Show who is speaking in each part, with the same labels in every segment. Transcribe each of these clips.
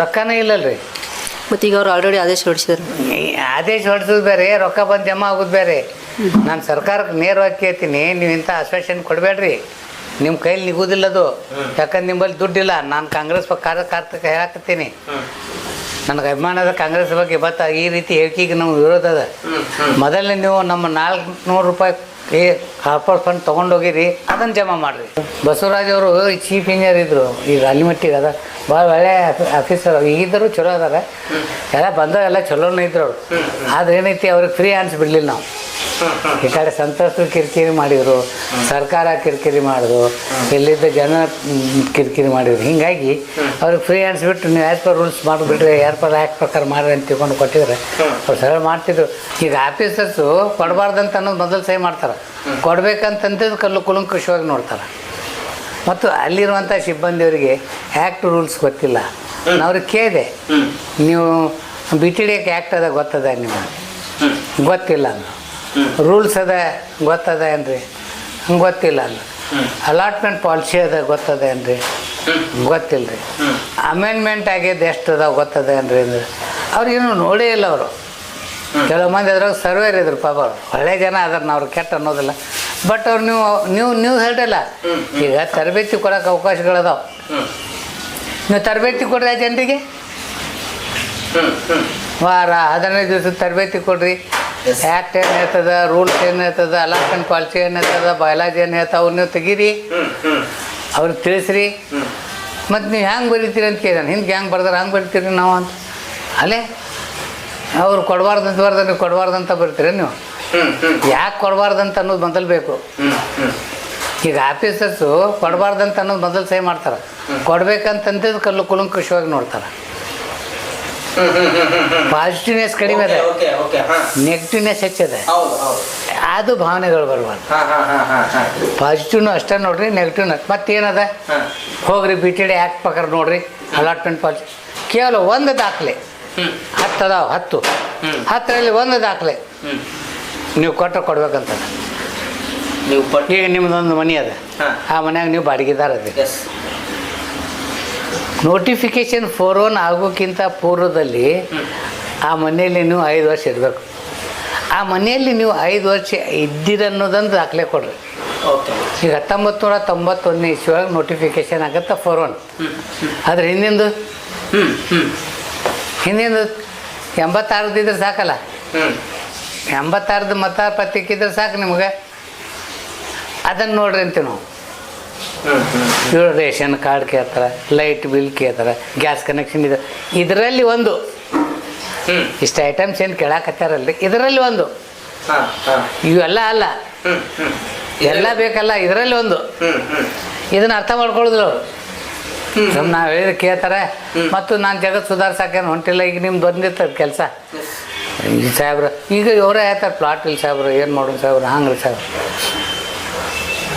Speaker 1: ರೊಕ್ಕನೇ ಇಲ್ಲಲ್ರಿ.
Speaker 2: ಮತ್ತೆ ಈಗ ಅವ್ರು ಆಲ್ರೆಡಿ ಆದೇಶ ಹೊಡಿಸಿದ್ರು
Speaker 1: ಈ ಆದೇಶ ಹೊಡೆಸೋದು ಬೇರೆ ರೊಕ್ಕ ಬಂದು ಜಮಾ ಆಗೋದು ಬೇರೆ. ನಾನು ಸರ್ಕಾರಕ್ಕೆ ನೇರವಾಗಿ ಕೇಳ್ತೀನಿ ನೀವು ಇಂಥ ಆಶ್ವಾಸನೆ ಕೊಡಬೇಡ್ರಿ. ನಿಮ್ಮ ಕೈಲಿ ನಿಗೋದಿಲ್ಲದು. ಯಾಕಂದ್ರೆ ನಿಮ್ಮಲ್ಲಿ ದುಡ್ಡಿಲ್ಲ. ನಾನು ಕಾಂಗ್ರೆಸ್ ಪಕ್ಷ ಕಾರ್ಯಕರ್ತಕ್ಕೆ ಹೇಳಕತ್ತೀನಿ. ನನಗೆ ಅಭಿಮಾನದ ಕಾಂಗ್ರೆಸ್ ಬಗ್ಗೆ ಬತ್ತ ಈ ರೀತಿ ಹೇಳಿಕೆಗೆ ನಾವು ವಿರೋಧ ಅದ. ಮೊದಲನೇ ನೀವು ನಮ್ಮ ನಾಲ್ಕುನೂರು ರೂಪಾಯಿ ಏ ಕಾರ್ಪೊರೇಟ್ ಫಂಡ್ ತೊಗೊಂಡೋಗಿರಿ, ಅದನ್ನು ಜಮಾ ಮಾಡಿರಿ. ಬಸವರಾಜ್ ಅವರು ಚೀಫ್ ಇಂಜಿನಿಯರ್ ಇದ್ದರು ಈಗ ಅಲ್ಲಿ ಮಟ್ಟಿಗೆ ಅದ. ಭಾಳ ಒಳ್ಳೆ ಆಫೀಸರ್ ಈಗಿದ್ದರು ಚಲೋ ಅದಾರ. ಎಲ್ಲ ಬಂದವೆಲ್ಲ ಚಲೋನೇ ಇದ್ರು ಅವರು. ಆದ್ರೆ ಏನೈತಿ, ಅವ್ರಿಗೆ ಫ್ರೀ ಆನ್ಸ್ ಬಿಡಲಿಲ್ಲ ನಾವು. ಈ ಕಡೆ ಸಂತ್ರಸ್ತರು ಕಿರಿಕಿರಿ ಮಾಡಿದರು ಸರ್ಕಾರ ಕಿರಿಕಿರಿ ಮಾಡಿದ್ರು ಇಲ್ಲಿದ್ದ ಜನ ಕಿರಿಕಿರಿ ಮಾಡಿದ್ರು. ಹಿಂಗಾಗಿ ಅವ್ರಿಗೆ ಫ್ರೀ ಅನ್ಸ್ಬಿಟ್ಟು ನೀವು ಆ್ಯಸ್ ಪರ್ ರೂಲ್ಸ್ ಮಾಡಿಬಿಟ್ರೆ ಯಾರು ಪರ್ ಆ್ಯಕ್ಟ್ ಪ್ರಕಾರ ಮಾಡ್ರಿ ಅಂತ ತಿಳ್ಕೊಂಡು ಕೊಟ್ಟಿದ್ರೆ ಅವ್ರು ಸರಳ ಮಾಡ್ತಿದ್ರು. ಈಗ ಆಫೀಸರ್ಸು ಕೊಡಬಾರ್ದಂತ ಅನ್ನೋದು ಮೊದಲು ಸಹಿ ಮಾಡ್ತಾರೆ. ಕೊಡಬೇಕಂತಂದು ಕಲ್ಲು ಕುಲಂಕುಷವಾಗಿ ನೋಡ್ತಾರೆ. ಮತ್ತು ಅಲ್ಲಿರುವಂಥ ಸಿಬ್ಬಂದಿಯವರಿಗೆ ಆ್ಯಕ್ಟ್ ರೂಲ್ಸ್ ಗೊತ್ತಿಲ್ಲ. ಅವ್ರಿಗೆ ಕೇಳಿದೆ ನೀವು ಬಿ ಟಿ ಡಿ ಆ್ಯಕ್ಟ್ ಅದ ಗೊತ್ತದ ನಿಮಗೆ? ಗೊತ್ತಿಲ್ಲ ಅಂದ್ರು. ರೂಲ್ಸ್ ಅದ ಗೊತ್ತದ ಏನ್ರಿ? ಹಂಗೆ ಗೊತ್ತಿಲ್ಲ ಅಲ್ಲ. ಅಲಾಟ್ಮೆಂಟ್ ಪಾಲಿಸಿ ಅದ ಗೊತ್ತದ ಏನ್ರಿ? ಗೊತ್ತಿಲ್ಲ ರೀ ಅಮೆಂಡ್ಮೆಂಟ್ ಆಗ್ಯದ ಎಷ್ಟು ಅದಾವ ಗೊತ್ತದ ಏನ್ರಿ ಅಂದ್ರೆ? ಅವ್ರಿಗೇನು ನೋಡೇ ಇಲ್ಲ ಅವರು. ಕೆಲವು ಮಂದಿ ಅದ್ರಾಗ ಸರ್ವೇರ್ ಇದ್ರು ಪಾಪ ಅವ್ರು. ಒಳ್ಳೆ ಜನ ಅದರ ಅವ್ರು ಕೆಟ್ಟ ಅನ್ನೋದಿಲ್ಲ. ಬಟ್ ಅವ್ರು ನೀವು ನೀವು ನೀವು ಹೇಳಿಲ್ಲ ಈಗ ತರಬೇತಿ ಕೊಡೋಕೆ ಅವಕಾಶಗಳದಾವ ನೀವು ತರಬೇತಿ ಕೊಡ್ರಿ ಆ ಜನರಿಗೆ? ವಾರ ಹದಿನೈದು ದಿವಸದ ತರಬೇತಿ ಕೊಡ್ರಿ. ಆ್ಯಕ್ಟ್ ಏನು ಹೇಳ್ತದ ರೂಲ್ಸ್ ಏನು ಹೇಳ್ತದ ಅಲಾಟ್ಮೆಂಟ್ ಪಾಲಿಸಿ ಏನು ಹೇಳ್ತದ ಬಯಲಾಜಿ ಏನು ಹೇಳ್ತಾವ ನೀವು ತೆಗೀರಿ. ಅವ್ರಿಗೆ ತಿಳಿಸ್ರಿ. ಮತ್ತು ನೀವು ಹ್ಯಾಂಗೆ ಬರೀತೀರಿ ಅಂತ ಕೇಳಿದಾನೆ. ಹಿಂಗೆ ಹ್ಯಾಂಗೆ ಬರ್ದಾರ ಹಂಗೆ ಬರಿತೀರಿ ನಾವು ಅಂತ. ಅಲ್ಲೇ? ಅವ್ರು ಕೊಡಬಾರ್ದಂತ ಬರ್ದ ನೀವು ಕೊಡಬಾರ್ದಂತ ಬರ್ತೀರ ನೀವು? ಯಾಕೆ ಕೊಡಬಾರ್ದಂತ ಅನ್ನೋದು ಮೊದಲು ಬೇಕು. ಈಗ ಆಫೀಸರ್ಸು ಕೊಡಬಾರ್ದಂತ ಅನ್ನೋದು ಮೊದಲು ಸಹಿ ಮಾಡ್ತಾರೆ. ಕೊಡ್ಬೇಕಂತಂದ್ರೆ ಕಲ್ಲು ಕುಲಂಕುಷವಾಗಿ ನೋಡ್ತಾರೆ. ಪಾಸಿಟಿವ್ನೆಸ್ ಕಡಿಮೆ ಇದೆ. ನೆಗೆಟಿವ್ನೆಸ್ ಹೆಚ್ಚಿದೆ ಅದು ಭಾವನೆಗಳು ಬರಬಾರ್ದು ಪಾಸಿಟಿವ್ನು ಅಷ್ಟೇ ನೋಡ್ರಿ ನೆಗೆಟಿವ್ನ ಮತ್ತೇನದ? ಹೋಗ್ರಿ ಬಿ ಟಿ ಡಿ ಆ್ಯಕ್ಟ್ ಪ್ರಕಾರ ನೋಡ್ರಿ ಅಲಾಟ್ಮೆಂಟ್ ಪಾಲಿಸಿ ಕೇವಲ ಒಂದು ದಾಖಲೆ. ಹತ್ತು ಅದಾವ ಹತ್ತು. ಹತ್ತರಲ್ಲಿ ಒಂದು ದಾಖಲೆ. ನೀವು ಕೊಟ್ಟರೆ ಕೊಡ್ಬೇಕಂತ
Speaker 3: ನೀವು
Speaker 1: ಈಗ ನಿಮ್ದೊಂದು ಮನೆ ಅದ. ಆ ಮನ್ಯಾಗ ನೀವು ಬಾಡಿಗೆದಾರ ಅದೇ
Speaker 3: ಎಸ್
Speaker 1: ನೋಟಿಫಿಕೇಶನ್ ಫೋರ್ ಒನ್ ಆಗೋಕ್ಕಿಂತ ಪೂರ್ವದಲ್ಲಿ ಆ ಮನೆಯಲ್ಲಿ ನೀವು ಐದು ವರ್ಷ ಇರಬೇಕು. ಆ ಮನೆಯಲ್ಲಿ ನೀವು ಐದು ವರ್ಷ ಇದ್ದಿರನ್ನೋದನ್ನು ದಾಖಲೆ ಕೊಡ್ರಿ. ಈಗ ಹತ್ತೊಂಬತ್ತು ನೂರ ತೊಂಬತ್ತೊಂದನೇ ಇಸ್ವಿಯೊಳಗೆ ನೋಟಿಫಿಕೇಶನ್ ಆಗುತ್ತೆ ಫೋರ್ ಒನ್ ಆದರೆ ಹಿಂದಿಂದು? ಹಿಂದಿಂದು? ಎಂಬತ್ತಾರದ್ದು ಇದ್ರೆ ಸಾಕಲ್ಲ?
Speaker 3: ಎಂಬತ್ತಾರದ
Speaker 1: ಎಂಬತ್ತಾರದ್ದು ಮತ ಪತ್ರಿಕೆ ಇದ್ರೆ ಸಾಕು ನಿಮಗೆ. ಅದನ್ನು ನೋಡ್ರಿ ಅಂತೀವಿ ನಾವು. ರೇಷನ್ ಕಾರ್ಡ್ ಕೇಳ್ತಾರೆ ಲೈಟ್ ಬಿಲ್ ಕೇಳ್ತಾರೆ ಗ್ಯಾಸ್ ಕನೆಕ್ಷನ್ ಇದೆ. ಇದರಲ್ಲಿ ಒಂದು. ಇಷ್ಟು ಐಟಮ್ಸ್ ಏನು ಕೇಳಾಕತ್ತಾರಲ್ರಿ? ಇದರಲ್ಲಿ ಒಂದು. ಇವೆಲ್ಲ ಅಲ್ಲ. ಎಲ್ಲ ಬೇಕಲ್ಲ ಇದರಲ್ಲಿ ಒಂದು. ಇದನ್ನ ಅರ್ಥ ಮಾಡ್ಕೊಳ್ಳೋದಿಲ್ಲ ಅವರು. ನಾವು ಹೇಳಿದ್ರೆ ಕೇಳ್ತಾರೆ. ಮತ್ತು ನಾನು ಜಗತ್ತು ಸುಧಾರ್ಸಕ್ಕೇನು ಹೊಂಟಿಲ್ಲ ಈಗ ನಿಮ್ದು ಬಂದಿರ್ತದೆ ಕೆಲಸ. ಸಾಹೇಬ್ರ ಈಗ ಇವರೇ ಹೇಳ್ತಾರೆ ಪ್ಲಾಟ್ ಇಲ್ಲ ಸಾಹೇಬ್ರು ಏನು ಮಾಡೋದು ಸಾಹೇಬ್ರು ಹಂಗ್ರಿ ಸಾಹೇಬ್ರು.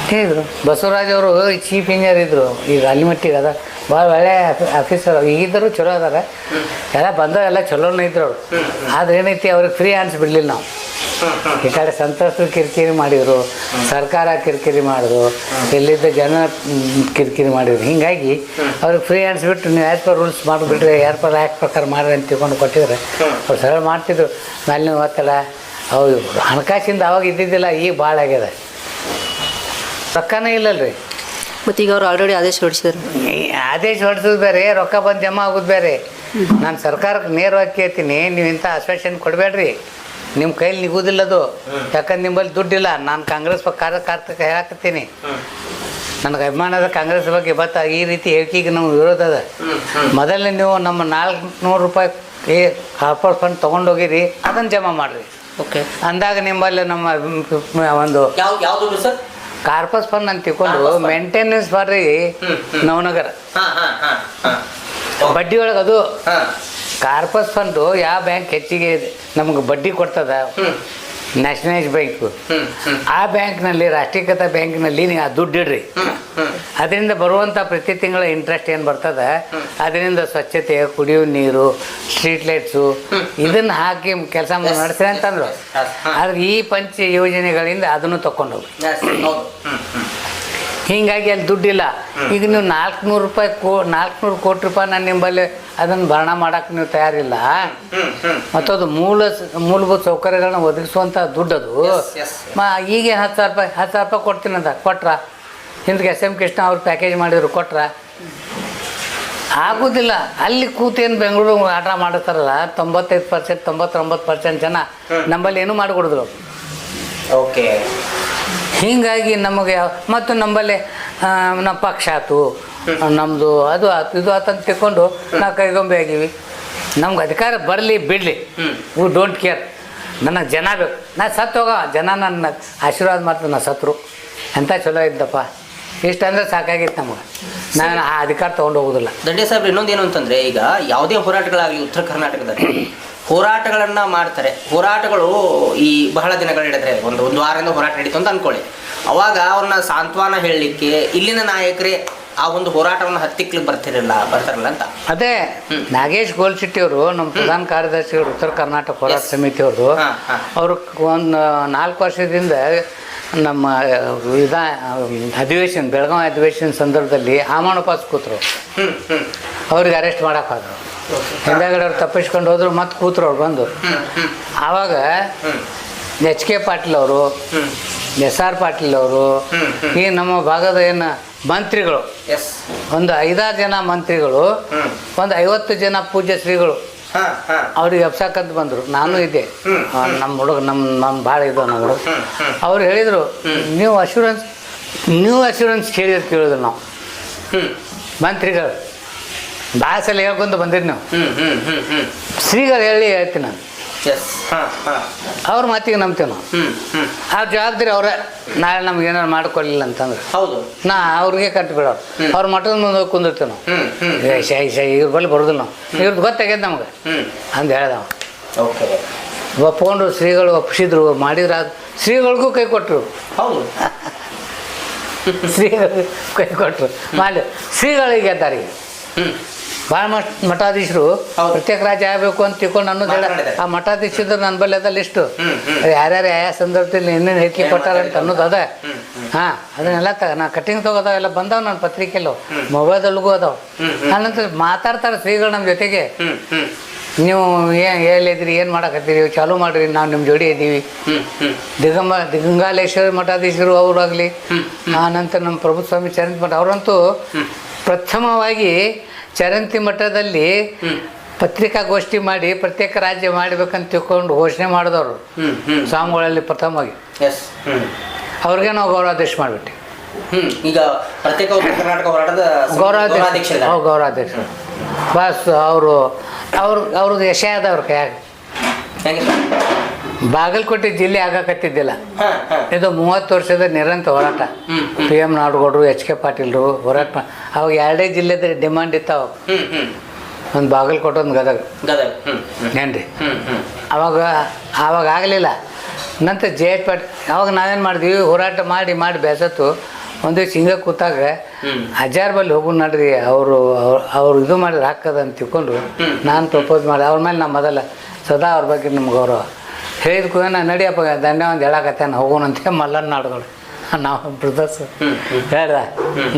Speaker 1: ಹೇಳಿದ್ರು ಬಸವರಾಜ್ ಅವರು ಚೀಫ್ ಇಂಜಿನಿಯರ್ ಇದ್ದರು ಈಗ ಅಲ್ಲಿ ಮಟ್ಟಿಗೆ ಅದ. ಭಾಳ ಒಳ್ಳೆ ಆಫೀಸರ್ ಈಗಿದ್ದರು ಚಲೋ ಅದಾರ. ಎಲ್ಲ ಬಂದವೆಲ್ಲ ಚಲೋನೇ ಇದ್ರು ಅವರು. ಆದ್ರೆ ಏನೈತಿ, ಅವ್ರಿಗೆ ಫ್ರೀ ಆನ್ಸ್ ಬಿಡಲಿಲ್ಲ ನಾವು. ಈ ಕಡೆ ಸಂತ್ರಸ್ತರು ಕಿರಿಕಿರಿ ಮಾಡಿದರು. ಸರ್ಕಾರ ಕಿರಿಕಿರಿ ಮಾಡಿದ್ರು. ಎಲ್ಲಿದ್ದ ಜನ ಕಿರಿಕಿರಿ ಮಾಡಿದ್ರು. ಹಿಂಗಾಗಿ ಅವ್ರಿಗೆ ಫ್ರೀ ಅನ್ಸ್ಬಿಟ್ಟು ನೀವು ಯಾರು ರೂಲ್ಸ್ ಮಾಡಿಬಿಟ್ರೆ ಯಾರ್ಪರ್ ಪರ್ ಯಾಕೆ ಪ್ರಕಾರ ಮಾಡ್ರಿ ಅಂತ ತಿಳ್ಕೊಂಡು ಕೊಟ್ಟಿದ್ರೆ, ಅವ್ರು ಸರಳ ಮಾಡ್ತಿದ್ರು. ಮ್ಯಾಲಿನ ಹೊತ್ತಲ್ಲ ಅವು ಹಣಕಾಸಿಂದ ಅವಾಗ ಇದ್ದಿದ್ದಿಲ್ಲ, ಈಗ ಭಾಳ ಆಗ್ಯದ. ರೊಕ್ಕನೇ ಇಲ್ಲಲ್ರಿ.
Speaker 2: ಮತ್ತೆ ಈಗ ಅವ್ರು ಆಲ್ರೆಡಿ ಆದೇಶ ಹೊಡಿಸಿದ್ರು.
Speaker 1: ಈ ಆದೇಶ ಹೊಡ್ಸೋದು ಬೇರೆ ರೊಕ್ಕ ಬಂದು ಜಮಾ ಆಗೋದು ಬೇರೆ. ನಾನು ಸರ್ಕಾರಕ್ಕೆ ನೇರವಾಗಿ ಕೇಳ್ತೀನಿ ನೀವು ಇಂಥ ಆಶ್ವಾಸನೆ ಕೊಡಬೇಡ್ರಿ. ನಿಮ್ಮ ಕೈಲಿ ನಿಗೋದಿಲ್ಲದು ಯಾಕಂದ್ರೆ ನಿಮ್ಮಲ್ಲಿ ದುಡ್ಡಿಲ್ಲ ನಾನು ಕಾಂಗ್ರೆಸ್ ಪಕ್ಷ ಕಾರ್ಯಕರ್ತಕ್ಕೆ ಹೇಳಕತ್ತೀನಿ. ನನಗೆ ಅಭಿಮಾನದ ಕಾಂಗ್ರೆಸ್ ಬಗ್ಗೆ ಬತ್ತ ಈ ರೀತಿ ಹೇಳಿಕೆಗೆ ನಮ್ಗೆ ವಿರೋಧ ಅದ. ಮೊದಲನೇ ನೀವು ನಮ್ಮ ನಾಲ್ಕುನೂರು ರೂಪಾಯಿ ಏ ಕಾರ್ಪೊರೇಟ್ ಫಂಡ್ ತೊಗೊಂಡೋಗಿರಿ ಅದನ್ನು ಜಮಾ ಮಾಡಿರಿ.
Speaker 2: ಓಕೆ
Speaker 1: ಅಂದಾಗ ನಿಮ್ಮಲ್ಲಿ ನಮ್ಮ ಒಂದು
Speaker 3: ಯಾವ ಯಾವ್ದು ಸರ್?
Speaker 1: ಕಾರ್ಪಸ್ ಫಂಡ್ ಅಂತ ತಿಳ್ಕೊಂಡು. ಮೇಂಟೆನೆನ್ಸ್ ಬರ್ರಿ
Speaker 3: ಹ್ಮ್.
Speaker 1: ನವನಗರ. ಬಡ್ಡಿ ಒಳಗೆ ಅದು. ಕಾರ್ಪಸ್ ಫಂಡು ಯಾವ ಬ್ಯಾಂಕ್ ಹೆಚ್ಚಿಗೆ ಇದೆ ನಮಗೆ ಬಡ್ಡಿ ಕೊಡ್ತದ. ನ್ಯಾಷನಲೈಸ್ ಬ್ಯಾಂಕು ಆ ಬ್ಯಾಂಕ್ನಲ್ಲಿ ರಾಷ್ಟ್ರೀಕೃತ ಬ್ಯಾಂಕ್ನಲ್ಲಿ ನೀವು ಆ ದುಡ್ಡು ಇಡ್ರಿ. ಅದರಿಂದ ಬರುವಂಥ ಪ್ರತಿ ತಿಂಗಳ ಇಂಟ್ರೆಸ್ಟ್ ಏನು ಬರ್ತದೆ? ಅದರಿಂದ ಸ್ವಚ್ಛತೆ ಕುಡಿಯುವ ನೀರು ಸ್ಟ್ರೀಟ್ ಲೈಟ್ಸು ಇದನ್ನು ಹಾಕಿ ಕೆಲಸ ನಡೆಸ್ರಿ ಅಂತಂದ್ರು.
Speaker 3: ಆದರೆ
Speaker 1: ಆದ್ರೆ ಈ ಪಂಚ ಯೋಜನೆಗಳಿಂದ ಅದನ್ನು ತಗೊಂಡೋಗಿ
Speaker 3: Yes, ಹೌದು ಹ್ಮ್ ಹ್ಮ್
Speaker 1: ಹೀಗಾಗಿ ಅಲ್ಲಿ ದುಡ್ಡಿಲ್ಲ. ಈಗ ನೀವು ನಾಲ್ಕುನೂರು ರೂಪಾಯಿ ಕೋ ನಾಲ್ಕುನೂರು ಕೋಟಿ ರೂಪಾಯಿ ನಾನು ನಿಂಬಲ್ಲಿ ಅದನ್ನು ಭರಣ ಮಾಡಕ್ಕೆ ನೀವು ತಯಾರಿಲ್ಲ.
Speaker 3: ಮತ್ತು ಅದು
Speaker 1: ಮತ್ತದು ಮೂಲ ಮೂಲಭೂತ ಸೌಕರ್ಯಗಳನ್ನ ಒದಗಿಸುವಂಥ ದುಡ್ಡು ಅದು
Speaker 3: Yes, yes, yes.
Speaker 1: ಮಾ ಈಗ ಹತ್ತು ಸಾವಿರ ರೂಪಾಯಿ ಹತ್ತು ಸಾವಿರ ರೂಪಾಯಿ ಕೊಡ್ತೀನಂತ ಕೊಟ್ರ? ಹಿಂದಕ್ಕೆ ಎಸ್ ಎಂ ಕೃಷ್ಣ ಅವ್ರು ಪ್ಯಾಕೇಜ್ ಮಾಡಿದ್ರು ಕೊಟ್ರ? ಆಗೋದಿಲ್ಲ. ಅಲ್ಲಿ ಕೂತೇನು ಬೆಂಗಳೂರು ಆಟ ಮಾಡ್ತಾರಲ್ಲ ತೊಂಬತ್ತೈದು ಪರ್ಸೆಂಟ್ ತೊಂಬತ್ತೊಂಬತ್ತು ಪರ್ಸೆಂಟ್ ಜನ ನಮ್ಮಲ್ಲಿ ಏನು ಮಾಡಿಕೊಡಿದ್ರು
Speaker 3: ಓಕೆ
Speaker 1: ಹೀಗಾಗಿ ನಮಗೆ ಮತ್ತು ನಂಬಲ್ಲಿ ನಮ್ಮ ಪಕ್ಷ ಆತು. ನಮ್ಮದು ಅದು ಆತು ಇದು ಆತು ಅಂತ ತಿಳ್ಕೊಂಡು ನಾವು ಕೈಗೊಂಬೆ ಆಗೀವಿ. ನಮ್ಗೆ ಅಧಿಕಾರ ಬರಲಿ ಬಿಡಲಿ. ವು ಡೋಂಟ್ ಕೇರ್ ನನಗೆ ಜನ ಬೇಕು. ನಾನು ಸತ್ತು ಹೋಗ ಜನ ನನ್ನ ಆಶೀರ್ವಾದ ಮಾಡ್ತಾರೆ ನಾನು ಸತ್ರು. ಎಂಥ ಚಲೋ ಇದ್ದಪ್ಪ. ಇಷ್ಟ ಅಂದರೆ ಸಾಕಾಗಿತ್ತು ನಮ್ಗೆ. ನಾನು ಆ ಅಧಿಕಾರ ತೊಗೊಂಡು ಹೋಗೋದಿಲ್ಲ.
Speaker 3: ದಂಡೆ ಸಾಹೇಬ್ರು ಇನ್ನೊಂದೇನು ಅಂತಂದರೆ ಈಗ ಯಾವುದೇ ಹೋರಾಟಗಳಾಗಲಿ ಉತ್ತರ ಕರ್ನಾಟಕದಲ್ಲಿ ಹೋರಾಟಗಳನ್ನ ಮಾಡ್ತಾರೆ. ಹೋರಾಟಗಳು ಈ ಬಹಳ ದಿನಗಳು ಹಿಡಿದ್ರೆ, ಒಂದು ಒಂದು ವಾರದಿಂದ ಹೋರಾಟ ನಡೀತು ಅಂತ ಅನ್ಕೊಳ್ಳಿ. ಅವಾಗ ಅವ್ರನ್ನ ಸಾಂತ್ವನ ಹೇಳಲಿಕ್ಕೆ, ಇಲ್ಲಿನ ನಾಯಕರೇ ಆ ಒಂದು ಹೋರಾಟವನ್ನು ಹತ್ತಿಕ್ಲಿಕ್ಕೆ ಬರ್ತಿರಲಿಲ್ಲ ಬರ್ತಾರಲ್ಲ ಅಂತ.
Speaker 1: ಅದೇ ನಾಗೇಶ್ ಗೋಲ್ಶೆಟ್ಟಿ ಅವರು ನಮ್ಮ ಪ್ರಧಾನ ಕಾರ್ಯದರ್ಶಿಗಳು ಉತ್ತರ ಕರ್ನಾಟಕ ಹೋರಾಟ. ಸಮಿತಿ
Speaker 3: ಹಾ.
Speaker 1: ಅವರು ಒಂದು ನಾಲ್ಕು ವರ್ಷದಿಂದ ನಮ್ಮ ಇದ ಅಧಿವೇಶನ ಬೆಳಗಾವಿ ಅಧಿವೇಶನ ಸಂದರ್ಭದಲ್ಲಿ ಆಮಾನುಪಾಸ್ ಕೂತರು. ಅವ್ರಿಗೆ ಅರೆಸ್ಟ್ ಮಾಡಕ್ಕೆ ಹಿಂದಾಗಡೆ ಅವ್ರು ತಪ್ಪಿಸ್ಕೊಂಡು ಹೋದ್ರು ಮತ್ತೆ ಕೂತರು ಅವ್ರು ಬಂದು. ಆವಾಗ ಎಚ್ ಕೆ ಪಾಟೀಲ್ ಅವರು ಎಸ್ ಆರ್ ಪಾಟೀಲ್ ಅವರು. ಈ ನಮ್ಮ ಭಾಗದ ಏನು ಮಂತ್ರಿಗಳು.
Speaker 3: ಎಸ್
Speaker 1: ಒಂದು ಐದಾರು ಜನ ಮಂತ್ರಿಗಳು ಒಂದು ಐವತ್ತು ಜನ ಪೂಜ್ಯ ಶ್ರೀಗಳು. ಅವ್ರಿಗೆ ಎಬ್ಸಾಕಂತ ಬಂದರು. ನಾನು ಇದ್ದೆ. ನಮ್ಮ ಹುಡುಗ ನಮ್ಮ ನಮ್ಮ ಭಾಳ ಇದು ನಮ್ಮ ಹುಡುಗ. ಅವ್ರು ಹೇಳಿದರು ನೀವು ಅಶ್ಯೂರೆನ್ಸ್ ನೀವು ಅಶ್ಯೂರೆನ್ಸ್ ಕೇಳಿದ್ರು ಕೇಳಿದ್ರು ನಾವು. ಮಂತ್ರಿಗಳು ಭಾಳ ಸಲ ಹೇಳ್ಕೊಂತ ಬಂದಿರಿ ನೀವು. ಶ್ರೀಗಳು ಹೇಳಿ ಹೇಳ್ತೀನಿ ನಾನು.
Speaker 3: ಎಸ್ ಹಾ ಹಾ.
Speaker 1: ಅವ್ರ ಮಾತಿಗೆ ನಂಬ್ತೀವಿ ನಾವು
Speaker 3: ಅವ್ರ
Speaker 1: ಆ ಜವಾಬ್ದಾರಿ ಅವರೇ. ನಾಳೆ ನಮ್ಗೆ ಏನಾರು ಮಾಡ್ಕೊಡ್ಲಿಲ್ಲ ಅಂತಂದ್ರೆ.
Speaker 3: ಹೌದು.
Speaker 1: ನಾ ಅವ್ರಿಗೆ ಕಟ್ಬಿಡೋರು. ಅವ್ರ ಮಠದ ಮುಂದೆ ಹೋಗಿ ಕುಂದಿರ್ತೀವಿ ನಾವು ಏ ಶೈ ಶೈ ಇವ್ರ ಬಳಿ ಬರೋದಿಲ್ಲ ನಾವು. ಇವ್ರದ್ದು ಗೊತ್ತಾಗ್ಯದ ನಮ್ಗೆ. ಅಂತ ಹೇಳ್ದವ
Speaker 3: ಓಕೆ.
Speaker 1: ಒಪ್ಕೊಂಡು ಶ್ರೀಗಳು ಒಪ್ಪಿಸಿದ್ರು ಮಾಡಿದ್ರ ಶ್ರೀಗಳಿಗೂ ಕೈ ಕೊಟ್ಟರು
Speaker 3: ಹೌದು.
Speaker 1: ಶ್ರೀಗಳು ಕೈ ಕೊಟ್ಟರು ಮಾಡಿ ಶ್ರೀಗಳಿಗೆ ಗೆದ್ದಾರೆ ಭಾಳ ಮಠ ಮಠಾಧೀಶರು. ಪ್ರತ್ಯೇಕ ರಾಜ್ಯ ಆಗಬೇಕು ಅಂತ ತಿಳ್ಕೊಂಡು ಅನ್ನೋದು ಹೇಳ
Speaker 3: ಆ
Speaker 1: ಆ ಮಠಾಧೀಶರು ನನ್ನ ಬಲ್ಲಿ ಅದ ಲಿಸ್ಟು. ಯಾರ್ಯಾರು ಯಾವ ಸಂದರ್ಭದಲ್ಲಿ ಏನೇನು ಹೇಳಿಕೆ ಕೊಟ್ಟಾರ ಅಂತ ಅನ್ನೋದು ಅದ. ಹಾಂ ಅದನ್ನೆಲ್ಲ ತಗ ನಾ ಕಟಿಂಗ್ ತಗೋದಾವ ಎಲ್ಲ ಬಂದಾವ ನನ್ನ ಪತ್ರಿಕೆಲ್ಲೂ. ಮೊಬೈಲ್ದೊಳಗೂ ಅದಾವ.
Speaker 3: ನಾನಂತ.
Speaker 1: ಅನಂತರ ಮಾತಾಡ್ತಾರೆ ಶ್ರೀಗಳು ನಮ್ಮ ಜೊತೆಗೆ. ನೀವು ಏನು ಹೇಳಿದ್ರಿ ಏನು ಮಾಡಕತ್ತೀರಿ ಚಾಲೂ ಮಾಡ್ರಿ ನಾವು ನಿಮ್ಮ ಜೋಡಿ ಇದ್ದೀವಿ. ದಿಗಂಬ ದಿಗಂಗಾಲೇಶ್ವರ ಮಠಾಧೀಶರು ಅವರಾಗಲಿ ನಂತರ ನಮ್ಮ ಪ್ರಭು ಸ್ವಾಮಿ ಮಠ ಅವರಂತೂ ಪ್ರಥಮವಾಗಿ ಚರಂತಿ ಮಠದಲ್ಲಿ ಪತ್ರಿಕಾಗೋಷ್ಠಿ ಮಾಡಿ ಪ್ರತ್ಯೇಕ ರಾಜ್ಯ ಮಾಡಬೇಕಂತ ತಿಳ್ಕೊಂಡು ಘೋಷಣೆ ಮಾಡಿದವರು. ಸ್ವಾಮಿಗಳಲ್ಲಿ ಪ್ರಥಮವಾಗಿ.
Speaker 3: ಎಸ್
Speaker 1: ಅವ್ರಿಗೆ ನಾವು ಗೌರವಾಧ್ಯಕ್ಷ ಮಾಡಿಬಿಟ್ಟು
Speaker 3: ಈಗ ಪ್ರತ್ಯೇಕ ಕರ್ನಾಟಕ ಹೋರಾಟದ
Speaker 1: ಗೌರವಾಧ್ಯಕ್ಷ ಗೌರವಾಧ್ಯಕ್ಷ ಬಸ್ ಅವರು ಅವ್ರ ಅವ್ರದ್ದು ಯಶ ಆದವ್ರ ಕೈಯಾಗ? ಬಾಗಲಕೋಟೆ ಜಿಲ್ಲೆ ಆಗಕತ್ತಿದ್ದಿಲ್ಲ. ಇದು ಮೂವತ್ತು ವರ್ಷದ ನಿರಂತರ ಹೋರಾಟ. ಪಿ ಎಂ ನಾಡಗೌಡರು ಎಚ್ ಕೆ ಪಾಟೀಲ್ರು ಹೋರಾಟ ಮಾ- ಅವಾಗ ಎರಡೇ ಜಿಲ್ಲೆದ ಡಿಮಾಂಡ್ ಇತ್ತಾವ. ಒಂದು ಬಾಗಲಕೋಟೆ ಒಂದು ಗದಗ.
Speaker 3: ಗದಗ. ಹ್ಮ್ ಹ್ಮ್.
Speaker 1: ಏನ್ರಿ?
Speaker 3: ಹ್ಮ್ ಹ್ಮ್.
Speaker 1: ಅವಾಗ ಆವಾಗ ಆಗಲಿಲ್ಲ. ನಂತರ ಜೆ ಎಚ್ ಪಾಟ್ ಅವಾಗ ನಾವೇನು ಮಾಡಿದ್ವಿ? ಹೋರಾಟ ಮಾಡಿ ಮಾಡಿ ಬೆಸತ್ತು ಒಂದು ಹಿಂಗೆ ಕೂತಾಗ
Speaker 3: ಹ್ಮ್.
Speaker 1: ಹಜಾರ್ ಬಲ್ಲಿ ಹೋಗು ನಡ್ರಿ ಅವರು ಅವ್ರು ಇದು ಮಾಡಿದ್ರೆ ಹಾಕದ ಅಂತ ತಿಳ್ಕೊಂಡು ನಾನು ಪ್ರಪೋಸ್ ಮಾಡಿ ಅವ್ರ ಮೇಲೆ ನಮ್ಮ ಮೊದಲ ಸದಾ ಅವ್ರ ಬಗ್ಗೆ ನಮ್ಗೆ ಗೌರವ. ಹೇಳಿದ ನಾನು ನಡಿಯಪ್ಪ ದಂಡ ಒಂದು ಹೇಳಕತ್ತೇನೆ ಹೋಗೋಣಂತೆ ಮಲ್ಲನ್ನ ನಾಡ್ಗಳು ನಾವು ಬ್ರದರ್ಸ್ ಹೇಳ್ದ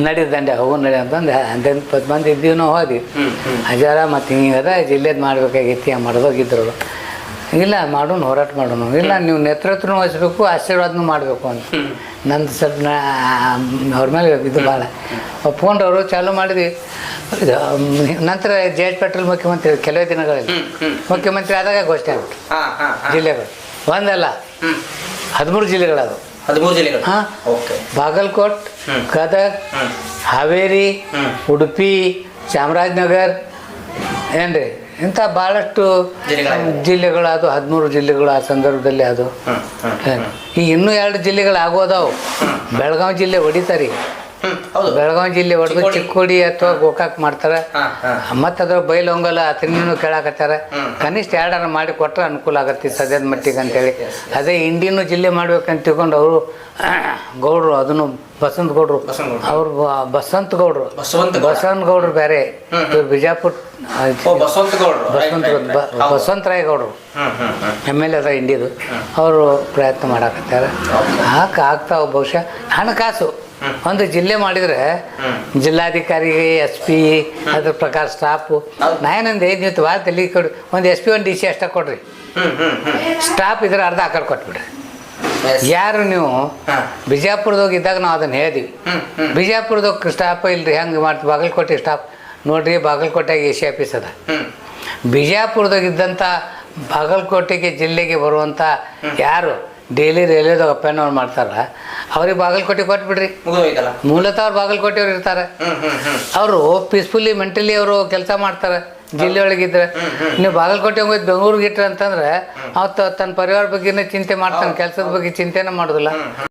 Speaker 1: ನಡಿ ದಂಡೆ ಹೋಗು ನಡಿ ಅಂತಂದು ಹದಿನೈದು ಇಪ್ಪತ್ತು ಮಂದಿ ಇದ್ದೀವಿ ನಾವು ಹೋದ್ವಿ. ಅಜಾರ ಮತ್ತು ಹಿಂಗದ ಜಿಲ್ಲೆದು ಮಾಡ್ಬೇಕಾಗಿತ್ತು ಮಡ್ದೋಗಿದ್ರು ಇಲ್ಲ ಮಾಡೋಣ ಹೋರಾಟ ಮಾಡೋಣ ಇಲ್ಲ ನೀವು ನೇತೃತ್ವನೂ ವಹಿಸ್ಬೇಕು ಆಶೀರ್ವಾದನೂ ಮಾಡಬೇಕು ಅಂತ. ನಂದು ಸ್ವಲ್ಪ ಅವ್ರ ಮೇಲೆ ಇದು ಭಾಳ. ಒಪ್ಕೊಂಡವರು ಚಾಲೂ ಮಾಡಿದ್ವಿ. ನಂತರ ಜೆ ಎಚ್ ಪಟೇಲ್ ಮುಖ್ಯಮಂತ್ರಿ ಕೆಲವೇ ದಿನಗಳಲ್ಲಿ ಮುಖ್ಯಮಂತ್ರಿ ಆದಾಗ ಘೋಷಣೆ ಆಗ್ಬಿಟ್ಟು ಜಿಲ್ಲೆಗಳು. ಒಂದಲ್ಲ. ಹದಿಮೂರು ಜಿಲ್ಲೆಗಳದು.
Speaker 3: ಹದಿಮೂರು ಜಿಲ್ಲೆಗಳು.
Speaker 1: ಹಾ.
Speaker 3: ಓಕೆ.
Speaker 1: ಬಾಗಲಕೋಟ್ ಗದಗ
Speaker 3: ಗದಗ್
Speaker 1: ಹಾವೇರಿ ಉಡುಪಿ ಚಾಮರಾಜನಗರ್ ಏನ್ರಿ? ಇಂಥ ಭಾಳಷ್ಟು
Speaker 3: ಜಿಲ್ಲೆಗಳಾದವು
Speaker 1: ಜಿಲ್ಲೆಗಳು ಅದು ಹದಿಮೂರು ಜಿಲ್ಲೆಗಳು ಆ ಸಂದರ್ಭದಲ್ಲಿ ಅದು. ಈ ಈಗ ಇನ್ನೂ ಎರಡು ಜಿಲ್ಲೆಗಳು ಆಗೋದವು ಬೆಳಗಾವಿ ಜಿಲ್ಲೆ ಹೊಡಿತಾರೆ.
Speaker 3: ಹೌದು.
Speaker 1: ಬೆಳಗಾವಿ ಜಿಲ್ಲೆ ಹೊಡೆದು
Speaker 3: ಚಿಕ್ಕೋಡಿ.
Speaker 1: ಅಥವಾ ಗೋಕಾಕ್ ಮಾಡ್ತಾರೆ. ಮತ್ತೆ ಅದ್ರ ಬೈಲೊಂಗಲ ಅತನಿನೂ ಕೇಳಾಕತ್ತಾರ. ಕನಿಷ್ಠ ಎರಡರ ಮಾಡಿ ಕೊಟ್ರೆ ಅನುಕೂಲ ಆಗತ್ತೆ ಸದ್ಯದ ಮಟ್ಟಿಗೆ ಅಂತೇಳಿ. ಅದೇ ಇಂಡಿಯನ್ನು ಜಿಲ್ಲೆ ಮಾಡ್ಬೇಕಂತ ತಿಳ್ಕೊಂಡು ಅವರು ಗೌಡ್ರು ಅದನ್ನು ಬಸಂತ ಗೌಡ್ರು. ಅವರು ಬಸಂತ ಗೌಡ್ರು.
Speaker 3: ಬಸವಂತ
Speaker 1: ಗೌಡ್ರು ಬೇರೆ. ಇವ್ರು ಬಿಜಾಪುರ
Speaker 3: ಬಸವಂತ ಗೌಡ್ರು.
Speaker 1: ಬಸವಂತ ರಾಯ್ ಗೌಡ್ರು. ಎಂ ಎಲ್ ಅದ ಇಂಡಿಯದು ಅವರು ಪ್ರಯತ್ನ ಮಾಡಾಕತ್ತಾರೆ. ಹಾಕ ಆಗ್ತಾವ ಬಹುಶಃ. ಹಣಕಾಸು. ಒಂದು ಜಿಲ್ಲೆ ಮಾಡಿದ್ರೆ ಜಿಲ್ಲಾಧಿಕಾರಿ ಎಸ್ ಪಿ ಅದ್ರ ಪ್ರಕಾರ ಸ್ಟಾಫು. ನಾ ಏನಂದೆ ನೀವು ತಲೆ ಕೊಡಿ ಒಂದು ಎಸ್ ಪಿ ಒಂದು ಡಿ ಸಿ ಅಷ್ಟೇ ಕೊಡ್ರಿ. ಸ್ಟಾಫ್ ಇದ್ರೆ ಅರ್ಧ ಆಕಡೆ ಕಡೆ ಕೊಟ್ಬಿಡ್ರಿ ಯಾರು ನೀವು. ಬಿಜಾಪುರದಾಗ ಇದ್ದಾಗ ನಾವು ಅದನ್ನು ಹೇಳಿದ್ವಿ. ಬಿಜಾಪುರದಾಗ ಸ್ಟಾಫ್ ಇಲ್ರಿ ಹೆಂಗೆ ಮಾಡ್ತೀವಿ ಬಾಗಲಕೋಟೆ ಸ್ಟಾಫ್. ನೋಡ್ರಿ ಬಾಗಲಕೋಟೆಗೆ ಎ ಸಿ ಆಫೀಸ್ ಅದ. ಬಿಜಾಪುರದಾಗ ಇದ್ದಂಥ ಬಾಗಲಕೋಟೆಗೆ ಜಿಲ್ಲೆಗೆ ಬರುವಂಥ ಯಾರು? ಡೈಲಿ ರೈಲ್ವೆದಾಗ ಅಪ್ ಆ್ಯಂಡ್ ಡೌನ್ ಮಾಡ್ತಾರ. ಅವ್ರಿಗೆ ಬಾಗಲಕೋಟೆ ಕೊಟ್ಬಿಡ್ರಿ.
Speaker 3: ಮುಗಿದೋಯ್ತಲ್ಲ?
Speaker 1: ಮೂಲತಃ ಅವ್ರು ಬಾಗಲಕೋಟೆಯವ್ರು ಇರ್ತಾರೆ. ಅವರು ಪೀಸ್ಫುಲ್ಲಿ ಮೆಂಟಲಿ ಅವರು ಕೆಲಸ ಮಾಡ್ತಾರೆ. ಜಿಲ್ಲೆಯೊಳಗಿದ್ರೆ. ನೀವು ಬಾಗಲಕೋಟೆ ಹೋಗಿ ಬೆಂಗಳೂರಿಗೆ ಇಟ್ರಿ ಅಂತಂದ್ರೆ ಅವತ್ತು ತನ್ನ ಪರಿವಾರ ಬಗ್ಗೆನೇ ಚಿಂತೆ ಮಾಡ್ತಾನೆ. ಕೆಲಸದ ಬಗ್ಗೆ ಚಿಂತೆನೇ ಮಾಡೋದಿಲ್ಲ.